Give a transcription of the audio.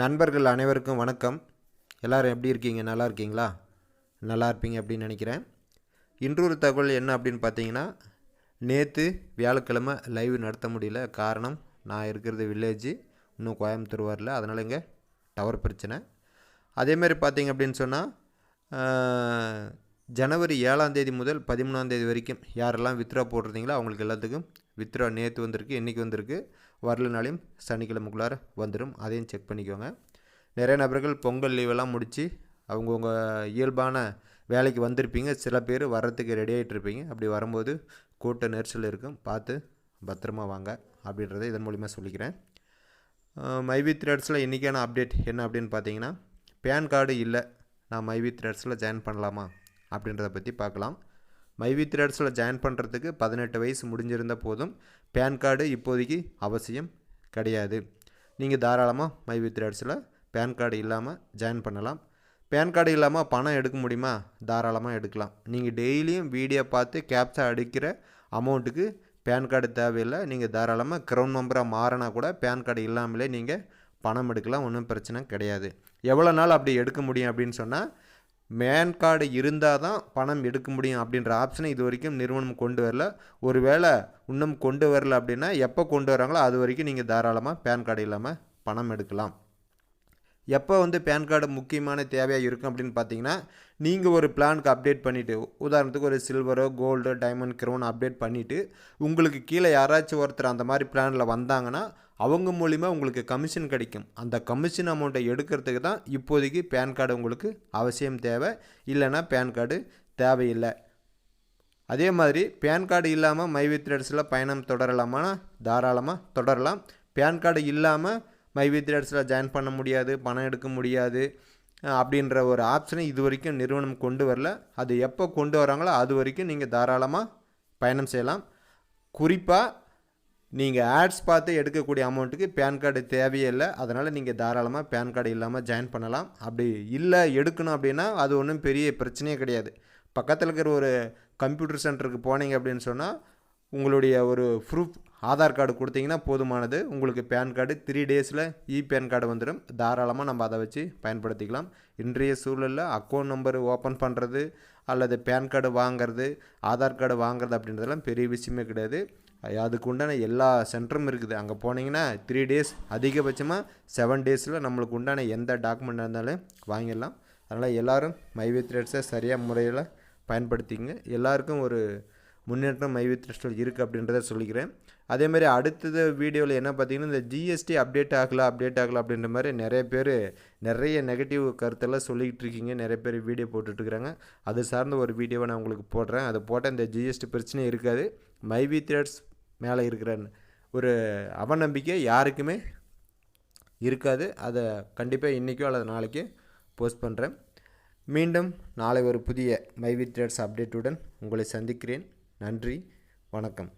நண்பர்கள் அனைவருக்கும் வணக்கம். எல்லோரும் எப்படி இருக்கீங்க? நல்லா இருக்கீங்களா? நல்லா இருப்பீங்க அப்படின்னு நினைக்கிறேன். இன்றொரு தகவல் என்ன அப்படின்னு பார்த்தீங்கன்னா நேற்று வியாழக்கிழமை லைவ் நடத்த முடியல. காரணம் நான் இருக்கிறது வில்லேஜ் இன்னும் கோயம்புத்தூர் வரல. அதனால் இங்கே டவர் பிரச்சனை. அதேமாதிரி பார்த்தீங்க அப்படின்னு சொன்னால் ஜனவரி ஏழாம் தேதி முதல் பதிமூணாம் தேதி வரைக்கும் யாரெல்லாம் வித்ரா போட்டிருந்தீங்களோ அவங்களுக்கு எல்லாத்துக்கும் வித்ரா நேற்று வந்திருக்கு இன்றைக்கி வந்திருக்கு. வரலனாலையும் சனிக்கிழமைக்குள்ளார வந்துடும் அதையும் செக் பண்ணிக்கோங்க. நிறைய நபர்கள் பொங்கல் லீவெல்லாம் முடித்து அவங்கவுங்க இயல்பான வேலைக்கு வந்திருப்பீங்க. சில பேர் வர்றதுக்கு ரெடி ஆகிட்டு இருப்பீங்க. அப்படி வரும்போது கூட்ட நெரிசல் இருக்கும். பார்த்து பத்திரமா வாங்க அப்படின்றத இதன் மூலிமா சொல்லிக்கிறேன். மைவி த்ரெட்ஸில் இன்றைக்கான அப்டேட் என்ன அப்படின்னு பார்த்தீங்கன்னா பேன் கார்டு இல்லை. நான் மைவி த்ரெட்ஸில் ஜாயின் பண்ணலாமா? அப்படின்றத பற்றி பார்க்கலாம். மைவி த்ரெட்ஸில் ஜாயின் பண்ணுறதுக்கு பதினெட்டு வயசு முடிஞ்சிருந்த போதும். பேன் கார்டு இப்போதைக்கு அவசியம் கிடையாது. நீங்கள் தாராளமாக மைவி த்ரெட்ஸில் பேன் கார்டு இல்லாமல் ஜாயின் பண்ணலாம். பேன் கார்டு இல்லாமல் பணம் எடுக்க முடியுமா? தாராளமாக எடுக்கலாம். நீங்கள் டெய்லியும் வீடியோ பார்த்து கேப்சா அடிக்கிற அமௌண்ட்டுக்கு பேன் கார்டு தேவையில்லை. நீங்கள் தாராளமாக க்ரௌண்ட் மெம்பராக மாறினா கூட பேன் கார்டு இல்லாமலே நீங்கள் பணம் எடுக்கலாம். ஒன்றும் பிரச்சனை கிடையாது. எவ்வளோ நாள் அப்படி எடுக்க முடியும் அப்படின்னு சொன்னால் மேன் கார்டு இருந்தால் தான் பணம் எடுக்க முடியும் அப்படின்ற ஆப்ஷனை இது வரைக்கும் நிறுவனம் கொண்டு வரல. ஒருவேளை இன்னும் கொண்டு வரல அப்படின்னா எப்போ கொண்டு வராங்களோ அது வரைக்கும் நீங்கள் தாராளமாக பேன் கார்டு இல்லாமல் பணம் எடுக்கலாம். எப்போ வந்து பேன் கார்டு முக்கியமான தேவையாக இருக்கும் அப்படின்னு பார்த்தீங்கன்னா நீங்கள் ஒரு பிளானுக்கு அப்டேட் பண்ணிவிட்டு உதாரணத்துக்கு ஒரு சில்வரோ கோல்டு டைமண்ட் க்ரௌன் அப்டேட் பண்ணிவிட்டு உங்களுக்கு கீழே யாராச்சும் ஒருத்தர் அந்த மாதிரி பிளானில் வந்தாங்கன்னா அவங்க மூலிமா உங்களுக்கு கமிஷன் கிடைக்கும். அந்த கமிஷன் அமௌண்ட்டை எடுக்கிறதுக்கு தான் இப்போதைக்கு பேன் கார்டு உங்களுக்கு அவசியம் தேவை. இல்லைன்னா பேன் கார்டு தேவையில்லை. அதே மாதிரி பேன் கார்டு இல்லாமல் மைவி த்ரெட்ஸில் பயணம் தொடரலாமா. தாராளமாக தொடரலாம். பேன் கார்டு இல்லாமல் மைவி த்ரெட்ஸில் ஜாயின் பண்ண முடியாது பணம் எடுக்க முடியாது அப்படின்ற ஒரு ஆப்ஷனை இது வரைக்கும் நிறுவனம் கொண்டு வரல. அது எப்போ கொண்டு வராங்களோ அது வரைக்கும் நீங்கள் தாராளமாக பயணம் செய்யலாம். குறிப்பாக நீங்கள் ஆட்ஸ் பார்த்து எடுக்கக்கூடிய அமௌண்ட்டுக்கு பேன் கார்டு தேவையே இல்லை. அதனால் நீங்கள் தாராளமாக பேன் கார்டு இல்லாமல் ஜாயின் பண்ணலாம். அப்படி இல்லை எடுக்கணும் அப்படின்னா அது ஒன்றும் பெரிய பிரச்சனையே கிடையாது. பக்கத்தில் இருக்கிற ஒரு கம்ப்யூட்டர் சென்டருக்கு போனீங்க அப்படின்னு சொன்னால் உங்களுடைய ஒரு ப்ரூஃப் ஆதார் கார்டு கொடுத்தீங்கன்னா போதுமானது. உங்களுக்கு பேன் கார்டு த்ரீ டேஸில் இ பேன் கார்டு வந்துடும் தாராளமாக நம்ம அதை வச்சு பயன்படுத்திக்கலாம். இன்றைய சூழலில் அக்கௌண்ட் நம்பர் ஓப்பன் பண்ணுறது அல்லது பேன் கார்டு வாங்கிறது ஆதார் கார்டு வாங்குறது அப்படின்றதெல்லாம் பெரிய விஷயமே கிடையாது. அதுக்கு உண்டான எல்லா சென்டரும் இருக்குது. அங்கே போனீங்கன்னா த்ரீ டேஸ் அதிகபட்சமாக செவன் டேஸில் நம்மளுக்கு உண்டான எந்த டாக்குமெண்ட் இருந்தாலும் வாங்கிடலாம். அதனால் எல்லோரும் மைவே த்ரெட்ஸை சரியாக முறையில் பயன்படுத்திங்க எல்லாருக்கும் ஒரு முன்னேற்றம் மைவி த்ரெஸ்டில் இருக்குது அப்படின்றத சொல்லிக்கிறேன். அதேமாதிரி அடுத்தது வீடியோவில் என்ன பார்த்தீங்கன்னா இந்த ஜிஎஸ்டி அப்டேட் ஆகலாம் அப்டேட் ஆகலாம் அப்படின்ற மாதிரி நிறைய பேர் நிறைய நெகட்டிவ் கருத்தெல்லாம் சொல்லிக்கிட்டு இருக்கீங்க. நிறைய பேர் வீடியோ போட்டுட்ருக்குறாங்க அது சார்ந்த ஒரு வீடியோவை நான் உங்களுக்கு போடுறேன். அதை போட்டால் இந்த ஜிஎஸ்டி பிரச்சனை இருக்காது. மைவி த்ரெட்ஸ் மேலே இருக்கிற ஒரு அவநம்பிக்கை யாருக்குமே இருக்காது. அதை கண்டிப்பாக இன்றைக்கோ அல்லது நாளைக்கு போஸ்ட் பண்ணுறேன் மீண்டும் நாளை ஒரு புதிய மைவி த்ரெட்ஸ் அப்டேட்டுடன் உங்களை சந்திக்கிறேன். நன்றி வணக்கம்.